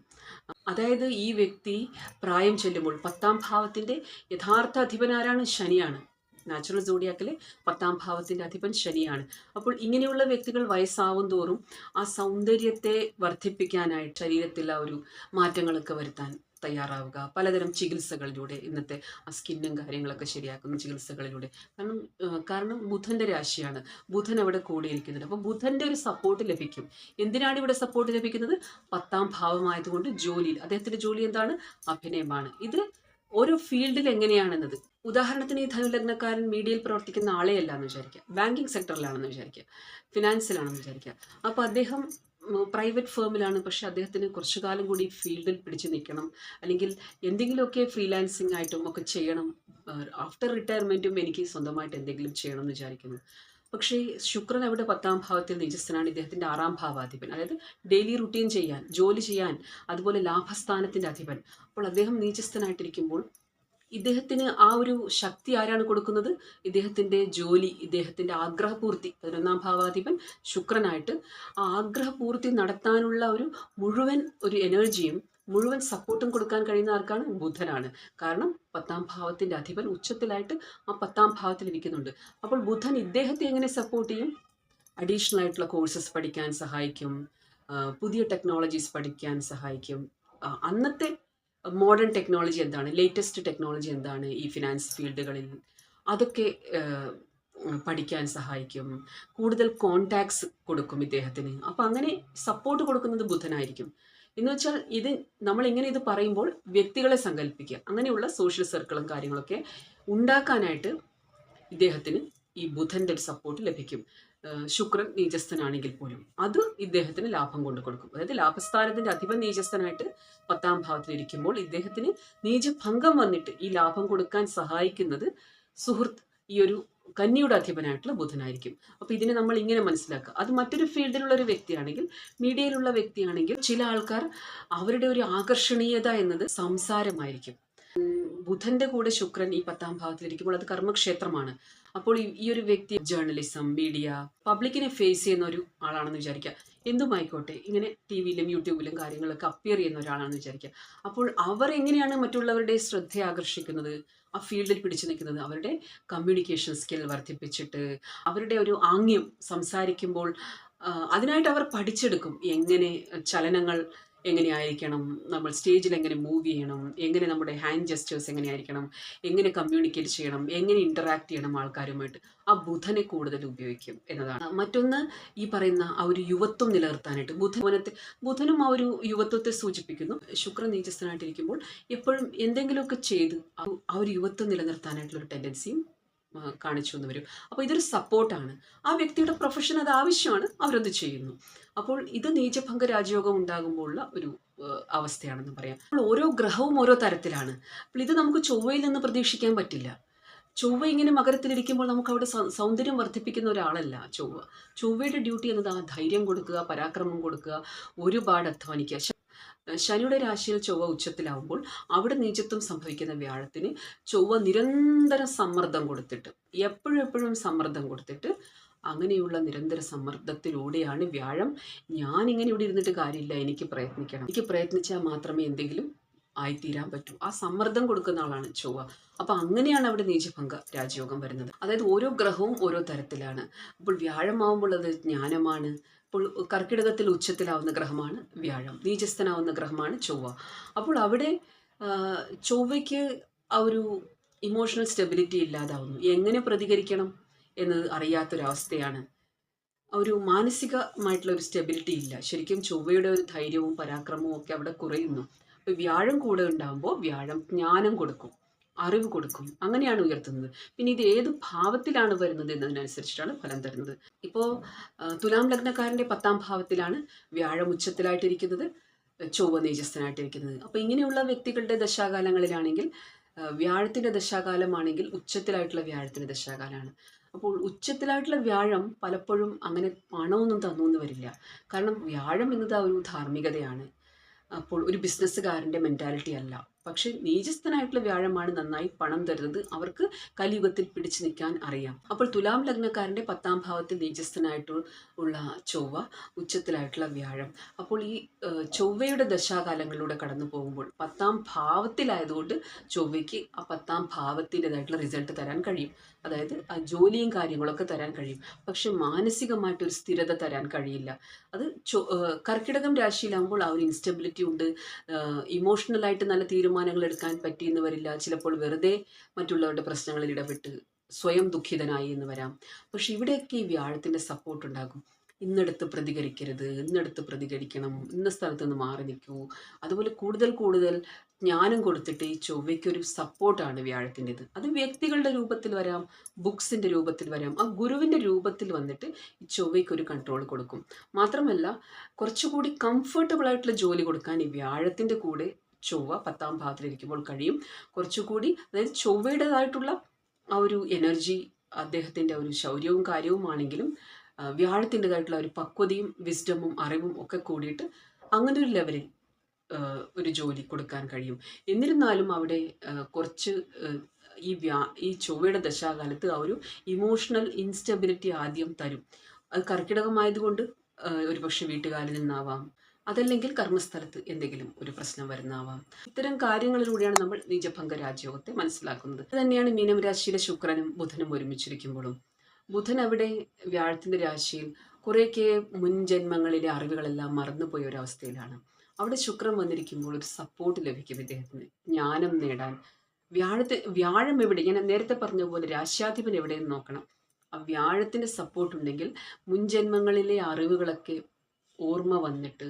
അതായത് ഈ വ്യക്തി പ്രായം ചെല്ലുമ്പോൾ പത്താം ഭാവത്തിന്റെ യഥാർത്ഥ അധിപനാരാണ് ശനിയാണ്. നാച്ചുറൽ സോഡിയാക്കിലെ പത്താം ഭാവത്തിന്റെ അധിപൻ ശനിയാണ്. അപ്പോൾ ഇങ്ങനെയുള്ള വ്യക്തികൾ വയസ്സാവും തോറും ആ സൗന്ദര്യത്തെ വർദ്ധിപ്പിക്കാനായിട്ട് ശരീരത്തിൽ ആ ഒരു മാറ്റങ്ങളൊക്കെ വരുത്താൻ തയ്യാറാവുക. പലതരം ചികിത്സകളിലൂടെ ഇന്നത്തെ ആ സ്കിന്നും കാര്യങ്ങളൊക്കെ ശരിയാക്കുന്ന ചികിത്സകളിലൂടെ. കാരണം കാരണം ബുധന്റെ രാശിയാണ്. ബുധൻ അവിടെ കൂടിയിരിക്കുന്നുണ്ട്. അപ്പോൾ ബുധന്റെ ഒരു സപ്പോർട്ട് ലഭിക്കും. എന്തിനാണ് ഇവിടെ സപ്പോർട്ട് ലഭിക്കുന്നത്? പത്താം ഭാവമായതുകൊണ്ട് ജോലിയിൽ അദ്ദേഹത്തിന്റെ ജോലി എന്താണ്? അഭിനയമാണ്. ഇത് ഓരോ ഫീൽഡിൽ എങ്ങനെയാണെന്നത്? ഉദാഹരണത്തിന് ഈ ധനുലഗ്നക്കാരൻ മീഡിയയിൽ പ്രവർത്തിക്കുന്ന ആളെയല്ല എന്ന് വിചാരിക്കുക. ബാങ്കിങ് സെക്ടറിലാണെന്ന് വിചാരിക്കുക. ഫിനാൻസിലാണെന്ന് വിചാരിക്കുക. അപ്പോൾ അദ്ദേഹം പ്രൈവറ്റ് ഫേമിലാണ് പക്ഷെ അദ്ദേഹത്തിന് കുറച്ചു കാലം കൂടി ഫീൽഡിൽ പിടിച്ചു നിൽക്കണം. അല്ലെങ്കിൽ എന്തെങ്കിലുമൊക്കെ ഫ്രീലാൻസിങ് ആയിട്ടും ഒക്കെ ചെയ്യണം. ആഫ്റ്റർ റിട്ടയർമെന്റും എനിക്ക് സ്വന്തമായിട്ട് എന്തെങ്കിലും ചെയ്യണം എന്ന് വിചാരിക്കുന്നു. പക്ഷേ ശുക്രൻ അവിടെ പത്താം ഭാവത്തിൽ നിജസ്ഥനാണ്? ഇദ്ദേഹത്തിന്റെ ആറാം ഭാവാധിപൻ. അതായത് ഡെയിലി റുട്ടീൻ ചെയ്യാൻ ജോലി ചെയ്യാൻ അതുപോലെ ലാഭസ്ഥാനത്തിന്റെ അധിപൻ. അപ്പോൾ അദ്ദേഹം നീചസ്ഥനായിട്ടിരിക്കുമ്പോൾ ഇദ്ദേഹത്തിന് ആ ഒരു ശക്തി ആരാണ് കൊടുക്കുന്നത്? ഇദ്ദേഹത്തിന്റെ ജോലി ഇദ്ദേഹത്തിന്റെ ആഗ്രഹപൂർത്തി. പതിനൊന്നാം ഭാവാധിപൻ ശുക്രനായിട്ട് ആ ആഗ്രഹപൂർത്തി നടത്താനുള്ള ഒരു മുഴുവൻ ഒരു എനർജിയും മുഴുവൻ സപ്പോർട്ടും കൊടുക്കാൻ കഴിയുന്ന ആർക്കാണ്? ബുധനാണ്. കാരണം പത്താം ഭാവത്തിന്റെ അധിപൻ ഉച്ചത്തിലായിട്ട് ആ പത്താം ഭാവത്തിൽ ഇരിക്കുന്നുണ്ട്. അപ്പോൾ ബുധൻ ഇദ്ദേഹത്തെ എങ്ങനെ സപ്പോർട്ട് ചെയ്യും? അഡീഷണൽ ആയിട്ടുള്ള കോഴ്സസ് പഠിക്കാൻ സഹായിക്കും. പുതിയ ടെക്നോളജീസ് പഠിക്കാൻ സഹായിക്കും. അന്നത്തെ മോഡേൺ ടെക്നോളജി എന്താണ്? ലേറ്റസ്റ്റ് ടെക്നോളജി എന്താണ് ഈ ഫിനാൻസ് ഫീൽഡുകളിൽ അതൊക്കെ പഠിക്കാൻ സഹായിക്കും. കൂടുതൽ കോണ്ടാക്ട്സ് കൊടുക്കും ഇദ്ദേഹത്തിന്. അപ്പോൾ അങ്ങനെ സപ്പോർട്ട് കൊടുക്കുന്നത് ബുധനായിരിക്കും. എന്ന് വെച്ചാൽ ഇത് നമ്മൾ ഇങ്ങനെ ഇത് പറയുമ്പോൾ വ്യക്തികളെ സങ്കല്പിക്കുക. അങ്ങനെയുള്ള സോഷ്യൽ സർക്കിളും കാര്യങ്ങളൊക്കെ ഉണ്ടാക്കാനായിട്ട് ഇദ്ദേഹത്തിന് ഈ ബുധന്റെ ഒരു സപ്പോർട്ട് ലഭിക്കും. ശുക്രൻ നീചസ്ഥനാണെങ്കിൽ പോലും. അത് ഇദ്ദേഹത്തിന് ലാഭം കൊണ്ടു കൊടുക്കും. അതായത് ലാഭസ്ഥാനത്തിന്റെ അധിപൻ നീചസ്ഥനായിട്ട് പത്താം ഭാവത്തിൽ ഇരിക്കുമ്പോൾ ഇദ്ദേഹത്തിന് നീചഭംഗം വന്നിട്ട് ഈ ലാഭം കൊടുക്കാൻ സഹായിക്കുന്നത് സുഹൃത്ത് ഈ ഒരു കന്നിയുടെ അധിപനായിട്ടുള്ള ബുധനായിരിക്കും. അപ്പൊ ഇതിനെ നമ്മൾ ഇങ്ങനെ മനസ്സിലാക്കുക. അത് മറ്റൊരു ഫീൽഡിലുള്ള ഒരു വ്യക്തിയാണെങ്കിൽ മീഡിയയിലുള്ള വ്യക്തിയാണെങ്കിൽ ചില ആൾക്കാർ അവരുടെ ഒരു ആകർഷണീയത എന്നത് സംസാരമായിരിക്കും. ബുധന്റെ കൂടെ ശുക്രൻ ഈ പത്താം ഭാവത്തിലിരിക്കുമ്പോൾ അത് കർമ്മക്ഷേത്രമാണ്. അപ്പോൾ ഈ ഒരു വ്യക്തി ജേർണലിസം മീഡിയ പബ്ലിക്കിനെ ഫേസ് ചെയ്യുന്ന ഒരു ആളാണെന്ന് വിചാരിക്കുക. എന്തുമായിക്കോട്ടെ. ഇങ്ങനെ ടി വിയിലും യൂട്യൂബിലും കാര്യങ്ങളൊക്കെ അപ്പിയർ ചെയ്യുന്ന ഒരാളാണെന്ന് വിചാരിക്കുക അപ്പോൾ അവർ എങ്ങനെയാണ് മറ്റുള്ളവരുടെ ശ്രദ്ധ ആകർഷിക്കുന്നത്? ആ ഫീൽഡിൽ പിടിച്ചു നിൽക്കുന്നത്. അവരുടെ കമ്മ്യൂണിക്കേഷൻ സ്കിൽ വർദ്ധിപ്പിച്ചിട്ട് അവരുടെ ഒരു ആംഗ്യം സംസാരിക്കുമ്പോൾ അതിനായിട്ട് അവർ പഠിച്ചെടുക്കും. എങ്ങനെ ചലനങ്ങൾ എങ്ങനെയായിരിക്കണം? നമ്മൾ സ്റ്റേജിൽ എങ്ങനെ മൂവ് ചെയ്യണം? എങ്ങനെ നമ്മുടെ ഹാൻഡ് ജസ്റ്റേഴ്സ് എങ്ങനെയായിരിക്കണം? എങ്ങനെ കമ്മ്യൂണിക്കേറ്റ് ചെയ്യണം? എങ്ങനെ ഇന്ററാക്ട് ചെയ്യണം ആൾക്കാരുമായിട്ട്? ആ ബുധനെ കൂടുതൽ ഉപയോഗിക്കും എന്നതാണ്. മറ്റൊന്ന് ഈ പറയുന്ന ആ ഒരു യുവത്വം നിലനിർത്താനായിട്ട്. ബുധനത്തെ ബുധനും ആ ഒരു യുവത്വത്തെ സൂചിപ്പിക്കുന്നു. ശുക്രൻ നീചസ്ഥനായിട്ടിരിക്കുമ്പോൾ എപ്പോഴും എന്തെങ്കിലുമൊക്കെ ചെയ്ത് ആ ഒരു യുവത്വം നിലനിർത്താനായിട്ടുള്ള ഒരു ടെൻഡൻസിയും കാണിച്ചു എന്ന് വരും. അപ്പോൾ ഇതൊരു സപ്പോർട്ടാണ് ആ വ്യക്തിയുടെ പ്രൊഫഷൻ അത് ആവശ്യമാണ്. അവരത് ചെയ്യുന്നു. അപ്പോൾ ഇത് നീചഭംഗ രാജയോഗം ഉണ്ടാകുമ്പോഴുള്ള ഒരു അവസ്ഥയാണെന്ന് പറയാം. അപ്പോൾ ഓരോ ഗ്രഹവും ഓരോ തരത്തിലാണ്. അപ്പോൾ ഇത് നമുക്ക് ചൊവ്വയിൽ നിന്ന് പ്രതീക്ഷിക്കാൻ പറ്റില്ല. ചൊവ്വ ഇങ്ങനെ മകരത്തിലിരിക്കുമ്പോൾ നമുക്ക് അവിടെ സൗന്ദര്യം വർദ്ധിപ്പിക്കുന്ന ഒരാളല്ല ചൊവ്വ. ചൊവ്വയുടെ ഡ്യൂട്ടി എന്നത് ആ ധൈര്യം കൊടുക്കുക പരാക്രമം കൊടുക്കുക ഒരുപാട് അധ്വാനിക്കുക. ശനിയുടെ രാശിയിൽ ചൊവ്വ ഉച്ചത്തിലാവുമ്പോൾ അവിടെ നീചത്വം സംഭവിക്കുന്ന വ്യാഴത്തിന് ചൊവ്വ നിരന്തര സമ്മർദ്ദം കൊടുത്തിട്ട് എപ്പോഴും എപ്പോഴും സമ്മർദ്ദം കൊടുത്തിട്ട് അങ്ങനെയുള്ള നിരന്തര സമ്മർദ്ദത്തിലൂടെയാണ് വ്യാഴം. ഞാനിങ്ങനെ ഇവിടെ ഇരുന്നിട്ട് കാര്യമില്ല എനിക്ക് പ്രയത്നിക്കണം. എനിക്ക് പ്രയത്നിച്ചാൽ മാത്രമേ എന്തെങ്കിലും ആയിത്തീരാൻ പറ്റൂ. ആ സമ്മർദ്ദം കൊടുക്കുന്ന ആളാണ് ചൊവ്വ. അപ്പൊ അങ്ങനെയാണ് അവിടെ നീചഭംഗ രാജയോഗം വരുന്നത്. അതായത് ഓരോ ഗ്രഹവും ഓരോ തരത്തിലാണ്. അപ്പോൾ വ്യാഴമാവുമ്പോൾ അത് ജ്ഞാനമാണ്. അപ്പോൾ കർക്കിടകത്തിൽ ഉച്ചത്തിലാവുന്ന ഗ്രഹമാണ് വ്യാഴം. നീചസ്ഥനാവുന്ന ഗ്രഹമാണ് ചൊവ്വ. അപ്പോൾ അവിടെ ചൊവ്വയ്ക്ക് ആ ഒരു ഇമോഷണൽ സ്റ്റെബിലിറ്റി ഇല്ലാതാവുന്നു. എങ്ങനെ പ്രതികരിക്കണം? എന്നത് അറിയാത്തൊരവസ്ഥയാണ്. ഒരു മാനസികമായിട്ടുള്ള ഒരു സ്റ്റെബിലിറ്റി ഇല്ല. ശരിക്കും ചൊവ്വയുടെ ഒരു ധൈര്യവും പരാക്രമവും ഒക്കെ അവിടെ കുറയുന്നു. അപ്പോൾ വ്യാഴം കൂടെ ഉണ്ടാകുമ്പോൾ വ്യാഴം ജ്ഞാനം കൊടുക്കും അറിവ് കൊടുക്കും. അങ്ങനെയാണ് ഉയർത്തുന്നത്. പിന്നെ ഇത് ഏത് ഭാവത്തിലാണ് വരുന്നത് എന്നതിനനുസരിച്ചിട്ടാണ് ഫലം തരുന്നത്. ഇപ്പോൾ തുലാം ലഗ്നക്കാരന്റെ പത്താം ഭാവത്തിലാണ് വ്യാഴം ഉച്ചത്തിലായിട്ടിരിക്കുന്നത് ചൊവ്വ നീചസ്ഥനായിട്ടിരിക്കുന്നത് അപ്പോൾ ഇങ്ങനെയുള്ള വ്യക്തികളുടെ ദശാകാലങ്ങളിലാണെങ്കിൽ വ്യാഴത്തിന്റെ ദശാകാലമാണെങ്കിൽ ഉച്ചത്തിലായിട്ടുള്ള വ്യാഴത്തിന്റെ ദശാകാലമാണ്. അപ്പോൾ ഉച്ചത്തിലായിട്ടുള്ള വ്യാഴം പലപ്പോഴും അങ്ങനെ പണമൊന്നും തന്നു എന്ന് വരില്ല. കാരണം വ്യാഴം എന്നത് ഒരു ധാർമ്മികതയാണ്. അപ്പോൾ ഒരു ബിസിനസ്സുകാരന്റെ മെന്റാലിറ്റി അല്ല. പക്ഷേ നീചസ്ഥനായിട്ടുള്ള വ്യാഴമാണ് നന്നായി പണം തരുന്നത്. അവർക്ക് കലിയുഗത്തിൽ പിടിച്ചു നിൽക്കാൻ അറിയാം. അപ്പോൾ തുലാം ലഗ്നക്കാരന്റെ പത്താം ഭാവത്തിൽ നീചസ്ഥനായിട്ട് ഉള്ള ചൊവ്വ ഉച്ചത്തിലായിട്ടുള്ള വ്യാഴം. അപ്പോൾ ഈ ചൊവ്വയുടെ ദശാകാലങ്ങളിലൂടെ കടന്നു പോകുമ്പോൾ പത്താം ഭാവത്തിലായതുകൊണ്ട് ചൊവ്വയ്ക്ക് ആ പത്താം ഭാവത്തിന്റെതായിട്ടുള്ള റിസൾട്ട് തരാൻ കഴിയും. അതായത് ആ ജോലിയും കാര്യങ്ങളൊക്കെ തരാൻ കഴിയും. പക്ഷെ മാനസികമായിട്ടൊരു സ്ഥിരത തരാൻ കഴിയില്ല. അത് കർക്കിടകം രാശിയിലാകുമ്പോൾ ആ ഒരു ഇൻസ്റ്റബിലിറ്റി ഉണ്ട്. ഇമോഷണലായിട്ട് നല്ല തീരുമാനങ്ങൾ എടുക്കാൻ പറ്റിയെന്ന് വരില്ല. ചിലപ്പോൾ വെറുതെ മറ്റുള്ളവരുടെ പ്രശ്നങ്ങളിൽ ഇടപെട്ട് സ്വയം ദുഃഖിതനായി എന്ന് വരാം. പക്ഷെ ഇവിടെയൊക്കെ ഈ വ്യാഴത്തിന്റെ സപ്പോർട്ട് ഉണ്ടാകും. ഇന്നെടുത്ത് പ്രതികരിക്കരുത് ഇന്നെടുത്ത് പ്രതികരിക്കണം ഇന്ന സ്ഥലത്ത് നിന്ന് മാറി നിൽക്കൂ. അതുപോലെ കൂടുതൽ കൂടുതൽ ജ്ഞാനം കൊടുത്തിട്ട് ഈ ചൊവ്വയ്ക്കൊരു സപ്പോർട്ടാണ് വ്യാഴത്തിന്റെത്. അത് വ്യക്തികളുടെ രൂപത്തിൽ വരാം ബുക്സിന്റെ രൂപത്തിൽ വരാം. ആ ഗുരുവിന്റെ രൂപത്തിൽ വന്നിട്ട് ഈ ചൊവ്വയ്ക്കൊരു കൺട്രോൾ കൊടുക്കും. മാത്രമല്ല കുറച്ചുകൂടി കംഫർട്ടബിൾ ആയിട്ടുള്ള ജോലി കൊടുക്കാൻ ഈ വ്യാഴത്തിന്റെ കൂടെ ചൊവ്വ പത്താം ഭാവത്തിലിരിക്കുമ്പോൾ കഴിയും. കുറച്ചുകൂടി അതായത് ചൊവ്വയുടേതായിട്ടുള്ള ആ ഒരു എനർജി അദ്ദേഹത്തിന്റെ ഒരു ശൗര്യവും കാര്യവുമാണെങ്കിലും വ്യാഴത്തിന്റെതായിട്ടുള്ള ഒരു പക്വതയും വിസ്ഡമും അറിവും ഒക്കെ കൂടിയിട്ട് അങ്ങനെ ഒരു ലെവലിൽ ഒരു ജോലി കൊടുക്കാൻ കഴിയും. എന്നിരുന്നാലും അവിടെ കുറച്ച് ഈ വ്യാ ഈ ചൊവ്വയുടെ ദശാകാലത്ത് ആ ഒരു ഇമോഷണൽ ഇൻസ്റ്റബിലിറ്റി ആദ്യം തരും. അത് കർക്കിടകമായതുകൊണ്ട് ഒരുപക്ഷെ വീട്ടുകാരിൽ നിന്നാവാം. അതല്ലെങ്കിൽ കർമ്മസ്ഥലത്ത് എന്തെങ്കിലും ഒരു പ്രശ്നം വരുന്നാവാം. ഇത്തരം കാര്യങ്ങളിലൂടെയാണ് നമ്മൾ നിജഭംഗ രാജയോഗത്തെ മനസ്സിലാക്കുന്നത്. അത് തന്നെയാണ് മീനം രാശിയിലെ ശുക്രനും ബുധനും ഒരുമിച്ചിരിക്കുമ്പോഴും. ബുധൻ അവിടെ വ്യാഴത്തിന്റെ രാശിയിൽ കുറേയൊക്കെ മുൻ ജന്മങ്ങളിലെ അറിവുകളെല്ലാം മറന്നുപോയ അവസ്ഥയിലാണ്. അവിടെ ശുക്രൻ വന്നിരിക്കുമ്പോൾ ഒരു സപ്പോർട്ട് ലഭിക്കും ഇദ്ദേഹത്തിന്. ജ്ഞാനം നേടാൻ. വ്യാഴത്തെ വ്യാഴം എവിടെ? ഞാൻ നേരത്തെ പറഞ്ഞ പോലെ രാശ്യാധിപൻ എവിടെയെന്ന് നോക്കണം. ആ വ്യാഴത്തിന്റെ സപ്പോർട്ട് ഉണ്ടെങ്കിൽ മുൻ ജന്മങ്ങളിലെ അറിവുകളൊക്കെ ഓർമ്മ വന്നിട്ട്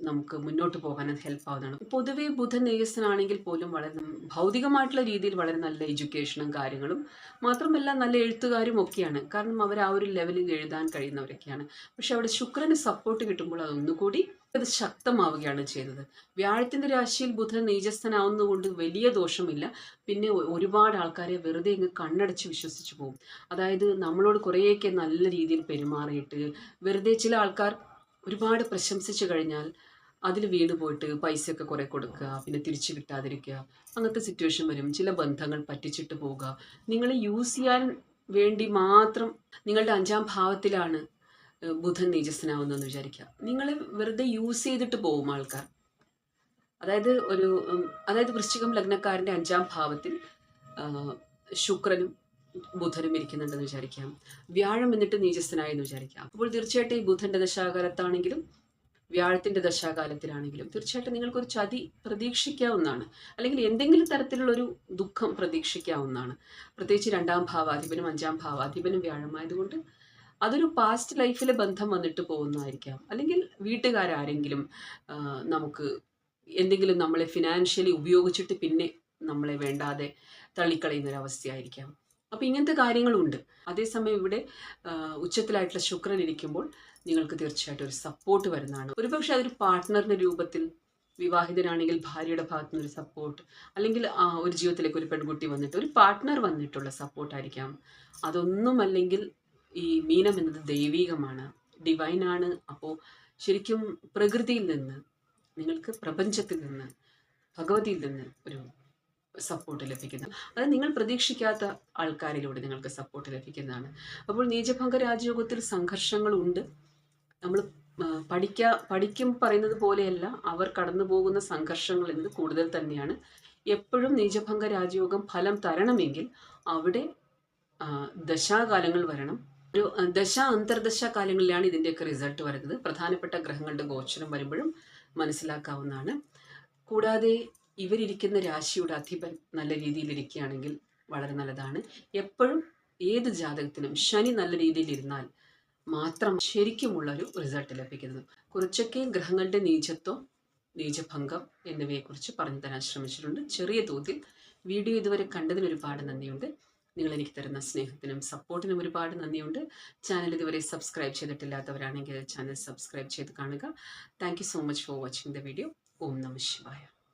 നമുക്ക് മുന്നോട്ട് പോകാൻ ഹെൽപ്പ് ആവുന്നതാണ് പൊതുവെ ബുധൻ നേയസ്സനാണെങ്കിൽ പോലും വളരെ ഭൗതികമായിട്ടുള്ള രീതിയിൽ വളരെ നല്ല എഡ്യൂക്കേഷനും കാര്യങ്ങളും മാത്രമല്ല നല്ല എഴുത്തുകാരും ഒക്കെയാണ്. കാരണം അവർ ആ ഒരു ലെവലിൽ എഴുതാൻ കഴിയുന്നവരൊക്കെയാണ്. പക്ഷെ അവിടെ ശുക്രന് സപ്പോർട്ട് കിട്ടുമ്പോൾ അതൊന്നുകൂടി അത് ശക്തമാവുകയാണ് ചെയ്തത്. വ്യാഴത്തിന്റെ രാശിയിൽ ബുധൻ നീചസ്ഥനാവുന്നതുകൊണ്ട് വലിയ ദോഷമില്ല. പിന്നെ ഒരുപാട് ആൾക്കാരെ വെറുതെ ഇങ്ങ് കണ്ണടച്ച് വിശ്വസിച്ച് പോകും. അതായത് നമ്മളോട് കുറേയൊക്കെ നല്ല രീതിയിൽ പെരുമാറിയിട്ട് വെറുതെ ചില ആൾക്കാർ ഒരുപാട് പ്രശംസിച്ചു കഴിഞ്ഞാൽ അതിൽ വീണ് പോയിട്ട് പൈസയൊക്കെ കുറെ കൊടുക്കുക പിന്നെ തിരിച്ചു കിട്ടാതിരിക്കുക അങ്ങനത്തെ സിറ്റുവേഷൻ വരും. ചില ബന്ധങ്ങൾ പറ്റിച്ചിട്ട് പോവുക. നിങ്ങളെ യൂസ് ചെയ്യാൻ വേണ്ടി മാത്രം നിങ്ങളുടെ അഞ്ചാം ഭാവത്തിലാണ് ബുധൻ നീചസ്ഥനാവുന്നതെന്ന് വിചാരിക്കുക. നിങ്ങളെ വെറുതെ യൂസ് ചെയ്തിട്ട് പോകും ആൾക്കാർ. അതായത് ഒരു അതായത് വൃശ്ചികം ലഗ്നക്കാരന്റെ അഞ്ചാം ഭാവത്തിൽ ശുക്രനും ബുധനും ഇരിക്കുന്നുണ്ടെന്ന് വിചാരിക്കാം വ്യാഴം എന്നിട്ട് നീചസ്ഥനായി എന്ന് വിചാരിക്കാം അപ്പോൾ തീർച്ചയായിട്ടും ഈ ബുധന്റെ ദശാകാലത്താണെങ്കിലും വ്യാഴത്തിന്റെ ദശാകാലത്തിലാണെങ്കിലും തീർച്ചയായിട്ടും നിങ്ങൾക്കൊരു ചതി പ്രതീക്ഷിക്കാവുന്നതാണ്. അല്ലെങ്കിൽ എന്തെങ്കിലും തരത്തിലുള്ളൊരു ദുഃഖം പ്രതീക്ഷിക്കാവുന്നതാണ്. പ്രത്യേകിച്ച് രണ്ടാം ഭാവാധിപനും അഞ്ചാം ഭാവാധിപനും വ്യാഴമായതുകൊണ്ട് അതൊരു പാസ്റ്റ് ലൈഫിലെ ബന്ധം വന്നിട്ട് പോകുന്നതായിരിക്കാം. അല്ലെങ്കിൽ വീട്ടുകാരാരെങ്കിലും നമുക്ക് എന്തെങ്കിലും നമ്മളെ ഫിനാൻഷ്യലി ഉപയോഗിച്ചിട്ട് പിന്നെ നമ്മളെ വേണ്ടാതെ തള്ളിക്കളയുന്നൊരവസ്ഥയായിരിക്കാം. ഒരു അവസ്ഥയായിരിക്കാം അപ്പം ഇങ്ങനത്തെ കാര്യങ്ങളുണ്ട്. അതേസമയം ഇവിടെ ഉച്ചത്തിലായിട്ടുള്ള ശുക്രൻ ഇരിക്കുമ്പോൾ നിങ്ങൾക്ക് തീർച്ചയായിട്ടും ഒരു സപ്പോർട്ട് വരുന്നതാണ്. ഒരുപക്ഷെ അതൊരു പാർട്ട്ണറിന്റെ രൂപത്തിൽ വിവാഹിതനാണെങ്കിൽ ഭാര്യയുടെ ഭാഗത്തു നിന്നൊരു സപ്പോർട്ട് അല്ലെങ്കിൽ ഒരു ജീവിതത്തിലേക്ക് ഒരു പെൺകുട്ടി വന്നിട്ട് ഒരു പാർട്ട്ണർ വന്നിട്ടുള്ള സപ്പോർട്ടായിരിക്കാം അതൊന്നും അല്ലെങ്കിൽ ഈ മീനം എന്നത് ദൈവീകമാണ് ഡിവൈൻ ആണ്. അപ്പോൾ ശരിക്കും പ്രകൃതിയിൽ നിന്ന് നിങ്ങൾക്ക് പ്രപഞ്ചത്തിൽ നിന്ന് ഭഗവതിയിൽ നിന്ന് ഒരു സപ്പോർട്ട് ലഭിക്കുന്ന. അത് നിങ്ങൾ പ്രതീക്ഷിക്കാത്ത ആൾക്കാരിലൂടെ നിങ്ങൾക്ക് സപ്പോർട്ട് ലഭിക്കുന്നതാണ്. അപ്പോൾ നീചഭംഗ രാജയോഗത്തിൽ സംഘർഷങ്ങളുണ്ട്. നമ്മൾ പഠിക്ക പഠിക്കും പറയുന്നത് പോലെയല്ല അവർ കടന്നു പോകുന്ന സംഘർഷങ്ങൾ എന്നത് കൂടുതൽ തന്നെയാണ്. എപ്പോഴും നീചഭംഗ രാജയോഗം ഫലം തരണമെങ്കിൽ അവിടെ ദശാകാലങ്ങൾ വരണം. ഒരു ദശ അന്തർദശ കാലങ്ങളിലാണ് ഇതിന്റെയൊക്കെ റിസൾട്ട് വരുന്നത്. പ്രധാനപ്പെട്ട ഗ്രഹങ്ങളുടെ ഗോചരം വരുമ്പോഴും മനസ്സിലാക്കാവുന്നതാണ്. കൂടാതെ ഇവരിയ്ക്കുന്ന രാശിയുടെ അധിപൻ നല്ല രീതിയിൽ ഇരിക്കുകയാണെങ്കിൽ വളരെ നല്ലതാണ്. എപ്പോഴും ഏത് ജാതകത്തിനും ശനി നല്ല രീതിയിൽ ഇരുന്നാൽ മാത്രം ശരിക്കുമുള്ള ഒരു റിസൾട്ട് ലഭിക്കുന്നത്. കുറച്ചൊക്കെ ഗ്രഹങ്ങളുടെ നീചത്വം നീചഭംഗം എന്നിവയെക്കുറിച്ച് പറഞ്ഞു തരാൻ ശ്രമിച്ചിട്ടുണ്ട്. ചെറിയ തോതിൽ വീഡിയോ ഇതുവരെ കണ്ടതിന് ഒരുപാട് നന്ദിയുണ്ട്. നിങ്ങൾ എനിക്ക് തരുന്ന സ്നേഹത്തിനും സപ്പോർട്ടിനും ഒരുപാട് നന്ദിയുണ്ട്. ചാനൽ ഇതുവരെ സബ്സ്ക്രൈബ് ചെയ്തിട്ടില്ലാത്തവരാണെങ്കിൽ ചാനൽ സബ്സ്ക്രൈബ് ചെയ്ത് കാണുക. Thank so much for watching the video ഓം നമ ശിവായ.